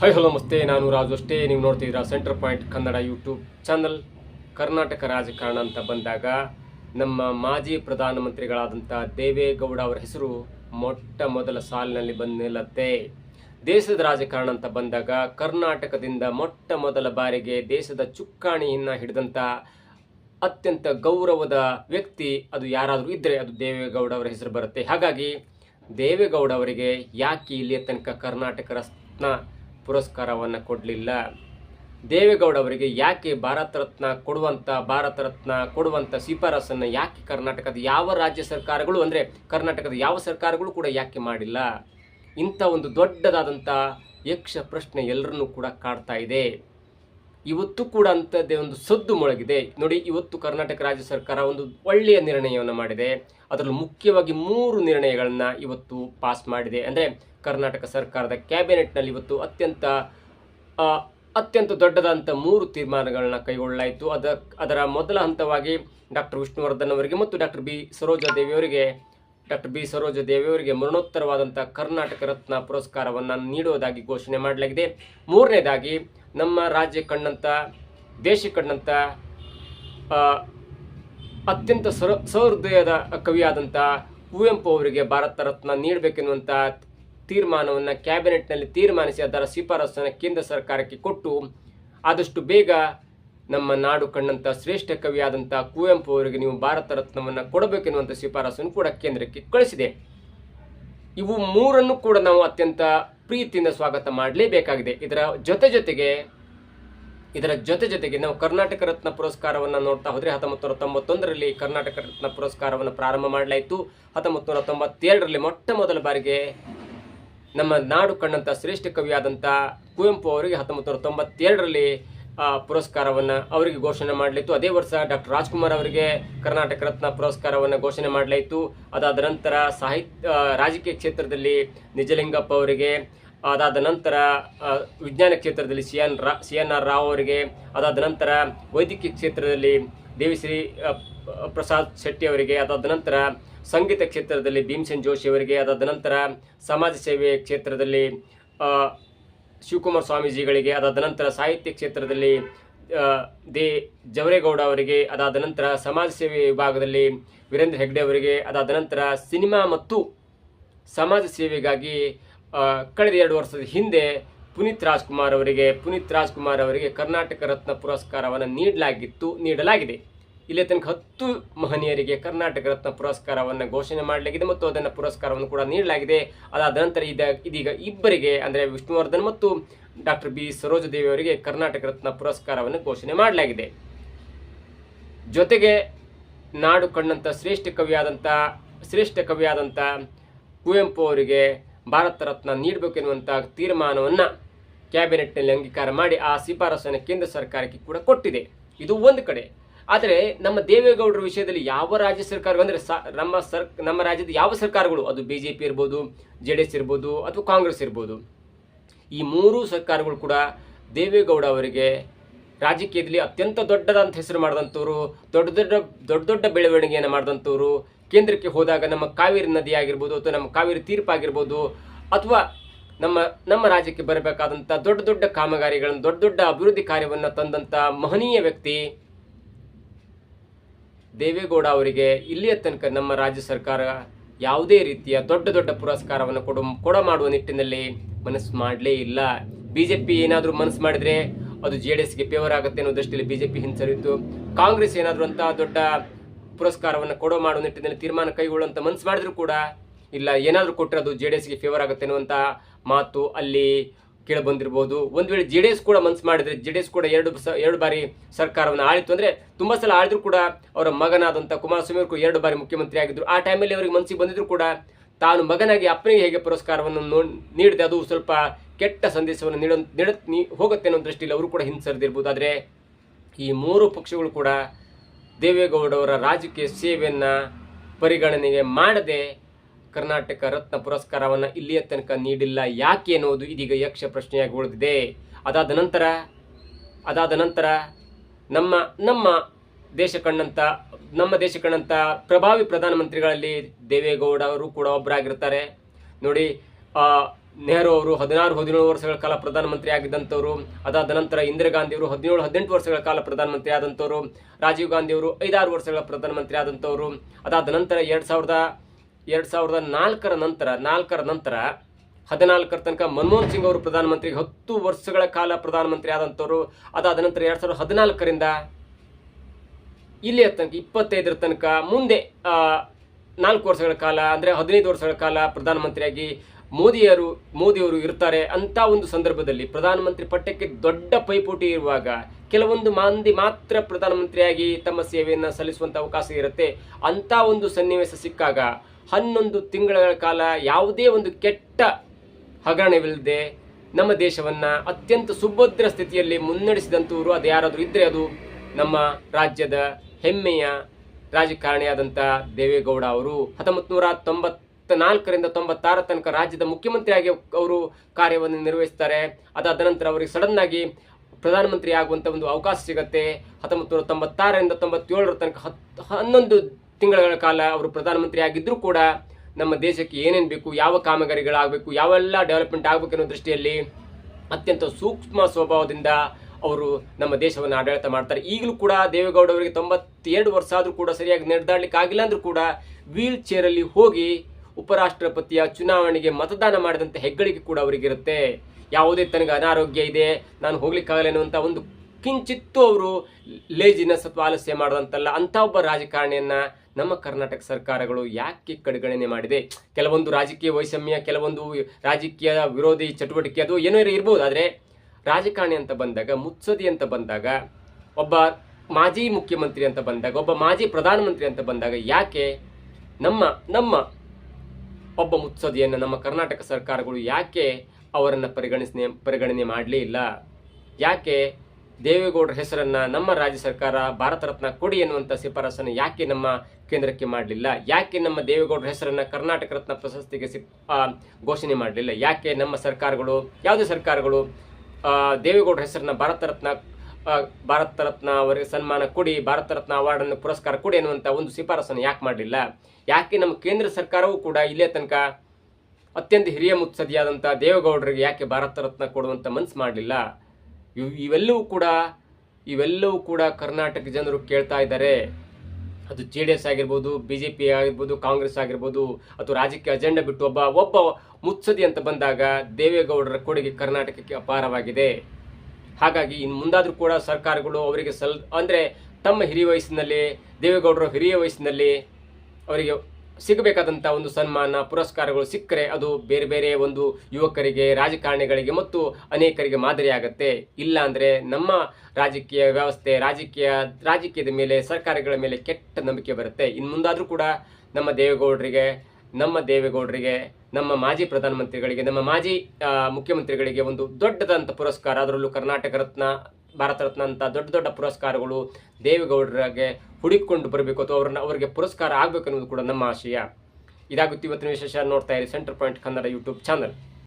High hello ನಮಸ್ತೆ, ನಾನು ರಾಜು ಅಷ್ಟೇ. ನೀವು ನೋಡ್ತಿದ್ದೀರಾ Centre Point Kannada YouTube channel. Karnataka ರಾಜಕಾರಣ ಅಂತ ಬಂದಾಗ ನಮ್ಮ ಮಾಜಿ ಪ್ರಧಾನಮಂತ್ರಿಗಳಾದಂಥ ದೇವೇಗೌಡ ಅವರ ಹೆಸರು ಮೊಟ್ಟ ಮೊದಲ ಸಾಲಿನಲ್ಲಿ ಬಂದು ನಿಲ್ಲತ್ತೆ ದೇಶದ ರಾಜಕಾರಣ ಅಂತ ಬಂದಾಗ ಕರ್ನಾಟಕದಿಂದ ಮೊಟ್ಟ ಮೊದಲ ಬಾರಿಗೆ ದೇಶದ ಚುಕ್ಕಾಣಿಯನ್ನು ಹಿಡಿದಂಥ ಅತ್ಯಂತ ಗೌರವದ ವ್ಯಕ್ತಿ ಅದು ಯಾರಾದರೂ ಇದ್ದರೆ ಅದು ದೇವೇಗೌಡ ಅವರ ಹೆಸರು ಬರುತ್ತೆ. ಹಾಗಾಗಿ ದೇವೇಗೌಡ ಅವರಿಗೆ ಯಾಕೆ ಇಲ್ಲಿಯ ತನಕ ಕರ್ನಾಟಕ ರತ್ನ ಪುರಸ್ಕಾರವನ್ನು ಕೊಡಲಿಲ್ಲ. ದೇವೇಗೌಡ ಅವರಿಗೆ ಯಾಕೆ ಭಾರತ ರತ್ನ ಕೊಡುವಂಥ ಭಾರತ ರತ್ನ ಕೊಡುವಂಥ ಶಿಫಾರಸನ್ನು ಯಾಕೆ ಕರ್ನಾಟಕದ ಯಾವ ರಾಜ್ಯ ಸರ್ಕಾರಗಳು ಅಂದರೆ ಕರ್ನಾಟಕದ ಯಾವ ಸರ್ಕಾರಗಳು ಕೂಡ ಯಾಕೆ ಮಾಡಿಲ್ಲ? ಇಂಥ ಒಂದು ದೊಡ್ಡದಾದಂಥ ಯಕ್ಷ ಪ್ರಶ್ನೆ ಎಲ್ಲರನ್ನೂ ಕೂಡ ಕಾಡ್ತಾ ಇದೆ. ಇವತ್ತು ಕೂಡ ಅಂಥದ್ದೇ ಒಂದು ಸದ್ದು ಮೊಳಗಿದೆ. ನೋಡಿ, ಇವತ್ತು ಕರ್ನಾಟಕ ರಾಜ್ಯ ಸರ್ಕಾರ ಒಂದು ಒಳ್ಳೆಯ ನಿರ್ಣಯವನ್ನು ಮಾಡಿದೆ. ಅದರಲ್ಲೂ ಮುಖ್ಯವಾಗಿ ಮೂರು ನಿರ್ಣಯಗಳನ್ನು ಇವತ್ತು ಪಾಸ್ ಮಾಡಿದೆ. ಅಂದರೆ ಕರ್ನಾಟಕ ಸರ್ಕಾರದ ಕ್ಯಾಬಿನೆಟ್ನಲ್ಲಿ ಇವತ್ತು ಅತ್ಯಂತ ಅತ್ಯಂತ ದೊಡ್ಡದಾದಂಥ ಮೂರು ತೀರ್ಮಾನಗಳನ್ನ ಕೈಗೊಳ್ಳಲಾಯಿತು. ಅದ, ಅದರ ಮೊದಲ ಹಂತವಾಗಿ ಡಾಕ್ಟರ್ ವಿಷ್ಣುವರ್ಧನ್ ಅವರಿಗೆ ಮತ್ತು ಡಾಕ್ಟರ್ ಬಿ ಸರೋಜಾದೇವಿ ಅವರಿಗೆ, ಡಾಕ್ಟರ್ ಬಿ ಸರೋಜಾದೇವಿ ಅವರಿಗೆ ಮರಣೋತ್ತರವಾದಂಥ ಕರ್ನಾಟಕ ರತ್ನ ಪುರಸ್ಕಾರವನ್ನು ನೀಡುವುದಾಗಿ ಘೋಷಣೆ ಮಾಡಲಾಗಿದೆ. ಮೂರನೇದಾಗಿ ನಮ್ಮ ರಾಜ್ಯ ಕಂಡಂಥ ದೇಶ ಕಂಡಂಥ ಅತ್ಯಂತ ಸರ, ಸಹೃದಯದ ಕವಿಯಾದಂಥ ಕುವೆಂಪು ಅವರಿಗೆ ಭಾರತ ರತ್ನ ನೀಡಬೇಕೆನ್ನುವಂಥ ತೀರ್ಮಾನವನ್ನು ಕ್ಯಾಬಿನೆಟ್ನಲ್ಲಿ ತೀರ್ಮಾನಿಸಿ ಅದರ ಶಿಫಾರಸನ್ನು ಕೇಂದ್ರ ಸರ್ಕಾರಕ್ಕೆ ಕೊಟ್ಟು, ಆದಷ್ಟು ಬೇಗ ನಮ್ಮ ನಾಡು ಕಂಡಂಥ ಶ್ರೇಷ್ಠ ಕವಿಯಾದಂಥ ಕುವೆಂಪು ಅವರಿಗೆ ನೀವು ಭಾರತ ರತ್ನವನ್ನು ಕೊಡಬೇಕೆನ್ನುವಂಥ ಶಿಫಾರಸನ್ನು ಕೂಡ ಕೇಂದ್ರಕ್ಕೆ ಕಳಿಸಿದೆ. ಇವು ಮೂರನ್ನು ಕೂಡ ನಾವು ಅತ್ಯಂತ ಪ್ರೀತಿಯಿಂದ ಸ್ವಾಗತ ಮಾಡಲೇಬೇಕಾಗಿದೆ. ಇದರ ಜೊತೆ ಜೊತೆಗೆ, ಇದರ ಜೊತೆ ಜೊತೆಗೆ ನಾವು ಕರ್ನಾಟಕ ರತ್ನ ಪುರಸ್ಕಾರವನ್ನು ನೋಡ್ತಾ ಹೋದರೆ ಹತ್ತೊಂಬತ್ತು ನೂರ ತೊಂಬತ್ತೊಂದರಲ್ಲಿ ಕರ್ನಾಟಕ ರತ್ನ ಪುರಸ್ಕಾರವನ್ನು ಪ್ರಾರಂಭ ಮಾಡಲಾಯಿತು. ಹತ್ತೊಂಬತ್ತು ನೂರ ತೊಂಬತ್ತೇಳರಲ್ಲಿ ಮೊಟ್ಟ ಮೊದಲ ಬಾರಿಗೆ ನಮ್ಮ ನಾಡು ಕಂಡಂಥ ಶ್ರೇಷ್ಠ ಕವಿಯಾದಂಥ ಕುವೆಂಪು ಅವರಿಗೆ ಹತ್ತೊಂಬತ್ತು ನೂರ ತೊಂಬತ್ತೇಳರಲ್ಲಿ ಪುರಸ್ಕಾರವನ್ನು ಅವರಿಗೆ ಘೋಷಣೆ ಮಾಡಲಾಯಿತು. ಅದೇ ವರ್ಷ ಡಾಕ್ಟರ್ ರಾಜ್ಕುಮಾರ್ ಅವರಿಗೆ ಕರ್ನಾಟಕ ರತ್ನ ಪುರಸ್ಕಾರವನ್ನು ಘೋಷಣೆ ಮಾಡಲಾಯಿತು. ಅದಾದ ನಂತರ ಸಾಹಿತ್ಯ ರಾಜಕೀಯ ಕ್ಷೇತ್ರದಲ್ಲಿ ನಿಜಲಿಂಗಪ್ಪ ಅವರಿಗೆ ಅದಾದ ನಂತರ ವಿಜ್ಞಾನ ಕ್ಷೇತ್ರದಲ್ಲಿ ಸಿ ಎನ್ ರಾ, ಸಿ ಎನ್ ಆರ್ ರಾವ್ ಅವರಿಗೆ, ಅದಾದ ನಂತರ ವೈದ್ಯಕೀಯ ಕ್ಷೇತ್ರದಲ್ಲಿ ದೇವಿಶ್ರೀ ಪ್ರಸಾದ್ ಶೆಟ್ಟಿ ಅವರಿಗೆ, ಅದಾದ ನಂತರ ಸಂಗೀತ ಕ್ಷೇತ್ರದಲ್ಲಿ ಭೀಮಸೇನ್ ಜೋಶಿ ಅವರಿಗೆ, ಅದಾದ ನಂತರ ಸಮಾಜ ಸೇವೆ ಕ್ಷೇತ್ರದಲ್ಲಿ ಶಿವಕುಮಾರ್ ಸ್ವಾಮೀಜಿಗಳಿಗೆ, ಅದಾದ ನಂತರ ಸಾಹಿತ್ಯ ಕ್ಷೇತ್ರದಲ್ಲಿ ದೇ ಜವರೇಗೌಡ ಅವರಿಗೆ, ಅದಾದ ನಂತರ ಸಮಾಜ ಸೇವೆ ವಿಭಾಗದಲ್ಲಿ ವೀರೇಂದ್ರ ಹೆಗ್ಡೆ ಅವರಿಗೆ, ಅದಾದ ನಂತರ ಸಿನಿಮಾ ಮತ್ತು ಸಮಾಜ ಸೇವೆಗಾಗಿ ಕಳೆದ ಎರಡು ವರ್ಷದ ಹಿಂದೆ ಪುನೀತ್ ರಾಜ್ಕುಮಾರ್ ಅವರಿಗೆ, ಪುನೀತ್ ರಾಜ್ಕುಮಾರ್ ಅವರಿಗೆ ಕರ್ನಾಟಕ ರತ್ನ ಪುರಸ್ಕಾರವನ್ನು ನೀಡಲಾಗಿತ್ತು, ನೀಡಲಾಗಿದೆ. ಇಲ್ಲಿ ತನಕ ಹತ್ತು ಮಹನೀಯರಿಗೆ ಕರ್ನಾಟಕ ರತ್ನ ಪುರಸ್ಕಾರವನ್ನು ಘೋಷಣೆ ಮಾಡಲಾಗಿದೆ ಮತ್ತು ಅದನ್ನು ಪುರಸ್ಕಾರವನ್ನು ಕೂಡ ನೀಡಲಾಗಿದೆ. ಅದಾದ ನಂತರ ಇದ, ಇದೀಗ ಇಬ್ಬರಿಗೆ, ಅಂದರೆ ವಿಷ್ಣುವರ್ಧನ್ ಮತ್ತು ಡಾಕ್ಟರ್ ಬಿ ಸರೋಜದೇವಿ ಅವರಿಗೆ ಕರ್ನಾಟಕ ರತ್ನ ಪುರಸ್ಕಾರವನ್ನು ಘೋಷಣೆ ಮಾಡಲಾಗಿದೆ. ಜೊತೆಗೆ ನಾಡು ಕಂಡಂಥ ಶ್ರೇಷ್ಠ ಕವಿಯಾದಂಥ ಶ್ರೇಷ್ಠ ಕವಿಯಾದಂಥ ಕುವೆಂಪು ಅವರಿಗೆ ಭಾರತ ರತ್ನ ನೀಡಬೇಕೆನ್ನುವಂಥ ತೀರ್ಮಾನವನ್ನು ಕ್ಯಾಬಿನೆಟ್ನಲ್ಲಿ ಅಂಗೀಕಾರ ಮಾಡಿ ಆ ಶಿಫಾರಸನ್ನು ಕೇಂದ್ರ ಸರ್ಕಾರಕ್ಕೆ ಕೂಡ ಕೊಟ್ಟಿದೆ. ಇದು ಒಂದು ಕಡೆ. ಆದರೆ ನಮ್ಮ ದೇವೇಗೌಡರ ವಿಷಯದಲ್ಲಿ ಯಾವ ರಾಜ್ಯ ಸರ್ಕಾರ ಅಂದರೆ ನಮ್ಮ ಸರ್, ನಮ್ಮ ರಾಜ್ಯದ ಯಾವ ಸರ್ಕಾರಗಳು? ಅದು ಬಿ ಜೆ ಪಿ ಇರ್ಬೋದು ಜೆ ಡಿ ಎಸ್ ಇರ್ಬೋದು ಅಥವಾ ಕಾಂಗ್ರೆಸ್ ಇರ್ಬೋದು. ಈ ಮೂರೂ ಸರ್ಕಾರಗಳು ಕೂಡ ದೇವೇಗೌಡ ಅವರಿಗೆ ರಾಜಕೀಯದಲ್ಲಿ ಅತ್ಯಂತ ದೊಡ್ಡದಂತ ಹೆಸರು ಮಾಡಿದಂಥವ್ರು ದೊಡ್ಡ ದೊಡ್ಡ ದೊಡ್ಡ ದೊಡ್ಡ ಬೆಳವಣಿಗೆಯನ್ನು ಮಾಡಿದಂಥವ್ರು ಕೇಂದ್ರಕ್ಕೆ ಹೋದಾಗ ನಮ್ಮ ಕಾವೇರಿ ನದಿ ಆಗಿರ್ಬೋದು ಅಥವಾ ನಮ್ಮ ಕಾವೇರಿ ತೀರ್ಪಾಗಿರ್ಬೋದು ಅಥವಾ ನಮ್ಮ ನಮ್ಮ ರಾಜ್ಯಕ್ಕೆ ಬರಬೇಕಾದಂಥ ದೊಡ್ಡ ದೊಡ್ಡ ಕಾಮಗಾರಿಗಳನ್ನು, ದೊಡ್ಡ ದೊಡ್ಡ ಅಭಿವೃದ್ಧಿ ಕಾರ್ಯವನ್ನು ತಂದಂಥ ಮಹನೀಯ ವ್ಯಕ್ತಿ ದೇವೇಗೌಡ ಅವರಿಗೆ ಇಲ್ಲಿಯ ತನಕ ನಮ್ಮ ರಾಜ್ಯ ಸರ್ಕಾರ ಯಾವುದೇ ರೀತಿಯ ದೊಡ್ಡ ದೊಡ್ಡ ಪುರಸ್ಕಾರವನ್ನು ಕೊಡು, ಕೊಡ ಮಾಡುವ ನಿಟ್ಟಿನಲ್ಲಿ ಮನಸ್ಸು ಮಾಡಲೇ ಇಲ್ಲ. ಬಿ ಜೆ ಪಿ ಏನಾದರೂ ಮನಸ್ಸು ಮಾಡಿದರೆ ಅದು ಜೆ ಡಿ ಎಸ್ಗೆ ಫೇವರ್ ಆಗುತ್ತೆ ಅನ್ನೋ ದೃಷ್ಟಿಯಲ್ಲಿ ಬಿ ಜೆ ಪಿ ಹಿಂಸರಿತ್ತು. ಕಾಂಗ್ರೆಸ್ ಏನಾದರೂ ಅಂತ ದೊಡ್ಡ ಪುರಸ್ಕಾರವನ್ನು ಕೊಡೋ ಮಾಡುವ ನಿಟ್ಟಿನಲ್ಲಿ ತೀರ್ಮಾನ ಕೈಗೊಳ್ಳುವಂಥ ಮನಸ್ಸು ಮಾಡಿದ್ರು ಕೂಡ ಇಲ್ಲ, ಏನಾದರೂ ಕೊಟ್ಟರೆ ಅದು ಜೆ ಡಿ ಎಸ್ಗೆ ಫೇವರ್ ಆಗುತ್ತೆ ಅನ್ನುವಂಥ ಮಾತು ಅಲ್ಲಿ ಕೇಳಿಬಂದಿರ್ಬೋದು. ಒಂದು ವೇಳೆ ಜೆ ಡಿ ಎಸ್ ಕೂಡ ಮನಸ್ಸು ಮಾಡಿದರೆ, ಜೆ ಡಿ ಎಸ್ ಕೂಡ ಎರಡು ಸ, ಎರಡು ಬಾರಿ ಸರ್ಕಾರವನ್ನು ಆಳಿತು ಅಂದರೆ ತುಂಬ ಸಲ ಆಳಿದ್ರು ಕೂಡ ಅವರ ಮಗನಾದಂಥ ಕುಮಾರಸ್ವಾಮಿ ಅವರು ಎರಡು ಬಾರಿ ಮುಖ್ಯಮಂತ್ರಿ ಆಗಿದ್ರು. ಆ ಟೈಮಲ್ಲಿ ಅವರಿಗೆ ಮನಸ್ಸಿಗೆ ಬಂದಿದ್ರು ಕೂಡ ತಾನು ಮಗನಾಗಿ ಅಪ್ಪನಿಗೆ ಹೇಗೆ ಪುರಸ್ಕಾರವನ್ನು ನೀಡಿದೆ ಅದು ಸ್ವಲ್ಪ ಕೆಟ್ಟ ಸಂದೇಶವನ್ನು ನೀಡೋ ಹೋಗುತ್ತೆ ಅನ್ನೋ ದೃಷ್ಟಿಯಲ್ಲಿ ಅವರು ಕೂಡ ಹಿಂಸರಿದಿರ್ಬೋದು. ಆದರೆ ಈ ಮೂರು ಪಕ್ಷಗಳು ಕೂಡ ದೇವೇಗೌಡವರ ರಾಜಕೀಯ ಸೇವೆಯನ್ನು ಪರಿಗಣನೆಗೆ ಮಾಡದೆ ಕರ್ನಾಟಕ ರತ್ನ ಪುರಸ್ಕಾರವನ್ನು ಇಲ್ಲಿಯ ತನಕ ನೀಡಿಲ್ಲ. ಯಾಕೆ ಎನ್ನುವುದು ಇದೀಗ ಯಕ್ಷ ಪ್ರಶ್ನೆಯಾಗಿ ಉಳಿದಿದೆ. ಅದಾದ ನಂತರ ಅದಾದ ನಂತರ ನಮ್ಮ ನಮ್ಮ ದೇಶ ಕಂಡಂಥ ನಮ್ಮ ದೇಶ ಕಂಡಂಥ ಪ್ರಭಾವಿ ಪ್ರಧಾನಮಂತ್ರಿಗಳಲ್ಲಿ ದೇವೇಗೌಡ ಅವರು ಕೂಡ ಒಬ್ಬರಾಗಿರ್ತಾರೆ ನೋಡಿ ನೆಹರು ಅವರು ಹದಿನಾರು, ಹದಿನೇಳು ವರ್ಷಗಳ ಕಾಲ ಪ್ರಧಾನಮಂತ್ರಿ ಆಗಿದ್ದಂಥವ್ರು. ಅದಾದ ನಂತರ ಇಂದಿರಾ ಗಾಂಧಿ ಅವರು ಹದಿನೇಳು, ಹದಿನೆಂಟು ವರ್ಷಗಳ ಕಾಲ ಪ್ರಧಾನಮಂತ್ರಿ ಆದಂಥವ್ರು. ರಾಜೀವ್ ಗಾಂಧಿ ಅವರು ಐದಾರು ವರ್ಷಗಳ ಪ್ರಧಾನಮಂತ್ರಿ ಆದಂಥವ್ರು. ಅದಾದ ನಂತರ ಎರಡು ಸಾವಿರದ ಎರಡು ಸಾವಿರದ ನಾಲ್ಕರ ನಂತರ ನಾಲ್ಕರ ನಂತರ ಹದಿನಾಲ್ಕರ ತನಕ ಮನಮೋಹನ್ ಸಿಂಗ್ ಅವರು ಪ್ರಧಾನಮಂತ್ರಿ, ಹತ್ತು ವರ್ಷಗಳ ಕಾಲ ಪ್ರಧಾನಮಂತ್ರಿ ಆದಂಥವ್ರು. ಅದಾದ ನಂತರ ಎರಡು ಸಾವಿರದ ಹದಿನಾಲ್ಕರಿಂದ ಇಲ್ಲಿಯ ತನಕ, ಇಪ್ಪತ್ತೈದರ ತನಕ, ಮುಂದೆ ನಾಲ್ಕು ವರ್ಷಗಳ ಕಾಲ, ಅಂದರೆ ಹದಿನೈದು ವರ್ಷಗಳ ಕಾಲ ಪ್ರಧಾನಮಂತ್ರಿಯಾಗಿ ಮೋದಿಯರು, ಮೋದಿಯವರು ಇರ್ತಾರೆ ಅಂತ ಒಂದು ಸಂದರ್ಭದಲ್ಲಿ ಪ್ರಧಾನಮಂತ್ರಿ ಪಟ್ಟಕ್ಕೆ ದೊಡ್ಡ ಪೈಪೋಟಿ ಇರುವಾಗ ಕೆಲವೊಂದು ಮಂದಿ ಮಾತ್ರ ಪ್ರಧಾನಮಂತ್ರಿಯಾಗಿ ತಮ್ಮ ಸೇವೆಯನ್ನು ಸಲ್ಲಿಸುವಂಥ ಅವಕಾಶ ಇರುತ್ತೆ ಅಂತ ಒಂದು ಸನ್ನಿವೇಶ ಸಿಕ್ಕಾಗ ಹನ್ನೊಂದು ತಿಂಗಳ ಕಾಲ ಯಾವುದೇ ಒಂದು ಕೆಟ್ಟ ಹಗರಣವಿಲ್ಲದೆ ನಮ್ಮ ದೇಶವನ್ನ ಅತ್ಯಂತ ಸುಭದ್ರ ಸ್ಥಿತಿಯಲ್ಲಿ ಮುನ್ನಡೆಸಿದಂಥವರು ಅದು ಯಾರಾದರೂ ಇದ್ದರೆ ಅದು ನಮ್ಮ ರಾಜ್ಯದ ಹೆಮ್ಮೆಯ ರಾಜಕಾರಣಿಯಾದಂಥ ದೇವೇಗೌಡ ಅವರು. ಹತ್ತೊಂಬತ್ತು ನೂರ ತೊಂಬತ್ತ ನಾಲ್ಕರಿಂದ ತೊಂಬತ್ತಾರ ತನಕ ರಾಜ್ಯದ ಮುಖ್ಯಮಂತ್ರಿಯಾಗಿ ಅವರು ಕಾರ್ಯವನ್ನು ನಿರ್ವಹಿಸ್ತಾರೆ. ಅದಾದ ನಂತರ ಅವರಿಗೆ ಸಡನ್ ಆಗಿ ಪ್ರಧಾನಮಂತ್ರಿ ಆಗುವಂಥ ಒಂದು ಅವಕಾಶ ಸಿಗುತ್ತೆ. ಹತ್ತೊಂಬತ್ತು ನೂರ ತೊಂಬತ್ತಾರರಿಂದ ತೊಂಬತ್ತೇಳರ ತನಕ ಹತ್, ಹನ್ನೊಂದು ತಿಂಗಳ ಕಾಲ ಅವರು ಪ್ರಧಾನಮಂತ್ರಿ ಆಗಿದ್ದರೂ ಕೂಡ ನಮ್ಮ ದೇಶಕ್ಕೆ ಏನೇನು ಬೇಕು, ಯಾವ ಕಾಮಗಾರಿಗಳಾಗಬೇಕು ಯಾವೆಲ್ಲ ಡೆವಲಪ್ಮೆಂಟ್ ಆಗಬೇಕು ಅನ್ನೋ ದೃಷ್ಟಿಯಲ್ಲಿ ಅತ್ಯಂತ ಸೂಕ್ಷ್ಮ ಸ್ವಭಾವದಿಂದ ಅವರು ನಮ್ಮ ದೇಶವನ್ನು ಆಡಳಿತ ಮಾಡ್ತಾರೆ. ಈಗಲೂ ಕೂಡ ದೇವೇಗೌಡ ಅವರಿಗೆ ತೊಂಬತ್ತೆರಡು ವರ್ಷ ಆದರೂ ಕೂಡ ಸರಿಯಾಗಿ ನಡೆದಾಡ್ಲಿಕ್ಕೆ ಆಗಿಲ್ಲ ಅಂದರೂ ಕೂಡ ವೀಲ್ ಚೇರಲ್ಲಿ ಹೋಗಿ ಉಪರಾಷ್ಟ್ರಪತಿಯ ಚುನಾವಣೆಗೆ ಮತದಾನ ಮಾಡಿದಂಥ ಹೆಗ್ಗಳಿಕೆ ಕೂಡ ಅವರಿಗಿರುತ್ತೆ. ಯಾವುದೇ ತನಗೆ ಅನಾರೋಗ್ಯ ಇದೆ, ನಾನು ಹೋಗ್ಲಿಕ್ಕಾಗಲ್ಲ ಅನ್ನುವಂಥ ಒಂದು ಕಿಂಚಿತ್ತು ಅವರು ಲೇಜಿನಸ್ ಅಥವಾ ಆಲಸ್ಯ ಮಾಡದಂತಲ್ಲ ಅಂಥ ಒಬ್ಬ ರಾಜಕಾರಣಿಯನ್ನು ನಮ್ಮ ಕರ್ನಾಟಕ ಸರ್ಕಾರಗಳು ಯಾಕೆ ಕಡೆಗಣನೆ ಮಾಡಿದೆ? ಕೆಲವೊಂದು ರಾಜಕೀಯ ವೈಷಮ್ಯ, ಕೆಲವೊಂದು ರಾಜಕೀಯ ವಿರೋಧಿ ಚಟುವಟಿಕೆ ಅದು ಏನೋ ಇರ್ಬೋದು. ಆದರೆ ರಾಜಕಾರಣಿ ಅಂತ ಬಂದಾಗ ಮುತ್ಸದಿ ಅಂತ ಬಂದಾಗ, ಒಬ್ಬ ಮಾಜಿ ಮುಖ್ಯಮಂತ್ರಿ ಅಂತ ಬಂದಾಗ, ಒಬ್ಬ ಮಾಜಿ ಪ್ರಧಾನಮಂತ್ರಿ ಅಂತ ಬಂದಾಗ ಯಾಕೆ ನಮ್ಮ ನಮ್ಮ ಒಬ್ಬ ಮುತ್ಸದಿಯನ್ನು ನಮ್ಮ ಕರ್ನಾಟಕ ಸರ್ಕಾರಗಳು ಯಾಕೆ ಅವರನ್ನು ಪರಿಗಣಿಸನೆ, ಪರಿಗಣನೆ ಮಾಡಲೇ ಇಲ್ಲ? ಯಾಕೆ ದೇವೇಗೌಡರ ಹೆಸರನ್ನು ನಮ್ಮ ರಾಜ್ಯ ಸರ್ಕಾರ ಭಾರತ ರತ್ನ ಕೊಡಿ ಎನ್ನುವಂಥ ಶಿಫಾರಸನ್ನು ಯಾಕೆ ನಮ್ಮ ಕೇಂದ್ರಕ್ಕೆ ಮಾಡಲಿಲ್ಲ? ಯಾಕೆ ನಮ್ಮ ದೇವೇಗೌಡರ ಹೆಸರನ್ನು ಕರ್ನಾಟಕ ರತ್ನ ಪ್ರಶಸ್ತಿಗೆ ಸಿಪ್ ಘೋಷಣೆ ಮಾಡಲಿಲ್ಲ? ಯಾಕೆ ನಮ್ಮ ಸರ್ಕಾರಗಳು, ಯಾವುದೇ ಸರ್ಕಾರಗಳು ದೇವೇಗೌಡರ ಹೆಸರನ್ನ ಭಾರತ ರತ್ನ ಭಾರತ ರತ್ನ ಅವರಿಗೆ ಸನ್ಮಾನ ಕೊಡಿ, ಭಾರತ ರತ್ನ ಅವಾರ್ಡನ್ನು ಪುರಸ್ಕಾರ ಕೊಡಿ ಅನ್ನುವಂಥ ಒಂದು ಶಿಫಾರಸನ್ನು ಯಾಕೆ ಮಾಡಲಿಲ್ಲ ಯಾಕೆ ನಮ್ಮ ಕೇಂದ್ರ ಸರ್ಕಾರವೂ ಕೂಡ ಇಲ್ಲೇ ತನಕ ಅತ್ಯಂತ ಹಿರಿಯ ಮುತ್ಸದಿಯಾದಂಥ ದೇವೇಗೌಡರಿಗೆ ಯಾಕೆ ಭಾರತ ರತ್ನ ಕೊಡುವಂಥ ಮನಸ್ಸು ಮಾಡಲಿಲ್ಲ ಇವ್, ಇವೆಲ್ಲವೂ ಕೂಡ ಇವೆಲ್ಲವೂ ಕೂಡ ಕರ್ನಾಟಕ ಜನರು ಕೇಳ್ತಾ ಇದ್ದಾರೆ. ಅದು ಜೆ ಡಿ ಎಸ್ ಆಗಿರ್ಬೋದು, ಬಿ ಜೆ ಪಿ ಆಗಿರ್ಬೋದು, ಕಾಂಗ್ರೆಸ್ ಆಗಿರ್ಬೋದು ಅಥವಾ ರಾಜಕೀಯ ಅಜೆಂಡಾ ಬಿಟ್ಟು ಒಬ್ಬ ಒಬ್ಬ ಮುತ್ಸದಿ ಅಂತ ಬಂದಾಗ ದೇವೇಗೌಡರ ಕೊಡುಗೆ ಕರ್ನಾಟಕಕ್ಕೆ ಅಪಾರವಾಗಿದೆ. ಹಾಗಾಗಿ ಇನ್ನು ಮುಂದಾದರೂ ಕೂಡ ಸರ್ಕಾರಗಳು ಅವರಿಗೆ ಸಲ್ ಅಂದರೆ ತಮ್ಮ ಹಿರಿಯ ವಯಸ್ಸಿನಲ್ಲಿ, ದೇವೇಗೌಡರ ಹಿರಿಯ ವಯಸ್ಸಿನಲ್ಲಿ ಅವರಿಗೆ ಸಿಗಬೇಕಾದಂಥ ಒಂದು ಸನ್ಮಾನ, ಪುರಸ್ಕಾರಗಳು ಸಿಕ್ಕರೆ ಅದು ಬೇರೆ ಬೇರೆ ಒಂದು ಯುವಕರಿಗೆ, ರಾಜಕಾರಣಿಗಳಿಗೆ ಮತ್ತು ಅನೇಕರಿಗೆ ಮಾದರಿಯಾಗತ್ತೆ. ಇಲ್ಲ ಅಂದರೆ ನಮ್ಮ ರಾಜಕೀಯ ವ್ಯವಸ್ಥೆ, ರಾಜಕೀಯ, ರಾಜಕೀಯದ ಮೇಲೆ, ಸರ್ಕಾರಗಳ ಮೇಲೆ ಕೆಟ್ಟ ನಂಬಿಕೆ ಬರುತ್ತೆ. ಇನ್ನು ಮುಂದಾದರೂ ಕೂಡ ನಮ್ಮ ದೇವೇಗೌಡರಿಗೆ ನಮ್ಮ ದೇವೇಗೌಡರಿಗೆ, ನಮ್ಮ ಮಾಜಿ ಪ್ರಧಾನಮಂತ್ರಿಗಳಿಗೆ, ನಮ್ಮ ಮಾಜಿ ಮುಖ್ಯಮಂತ್ರಿಗಳಿಗೆ ಒಂದು ದೊಡ್ಡದಂಥ ಪುರಸ್ಕಾರ. ಅದರಲ್ಲೂ ಕರ್ನಾಟಕ ರತ್ನ, ಭಾರತ ರತ್ನ ಅಂತ ದೊಡ್ಡ ದೊಡ್ಡ ಪುರಸ್ಕಾರಗಳು ದೇವೇಗೌಡರಿಗೆ ಹುಡುಕಿಕೊಂಡು ಬರಬೇಕು ಅಥವಾ ಅವ್ರನ್ನ ಅವರಿಗೆ ಪುರಸ್ಕಾರ ಆಗಬೇಕು ಅನ್ನೋದು ಕೂಡ ನಮ್ಮ ಆಶಯ. ಇದಾಗುತ್ತೆ ಇವತ್ತಿನ ವಿಶೇಷ ನೋಡ್ತಾ ಇರಿ Centre Point Kannada YouTube channel.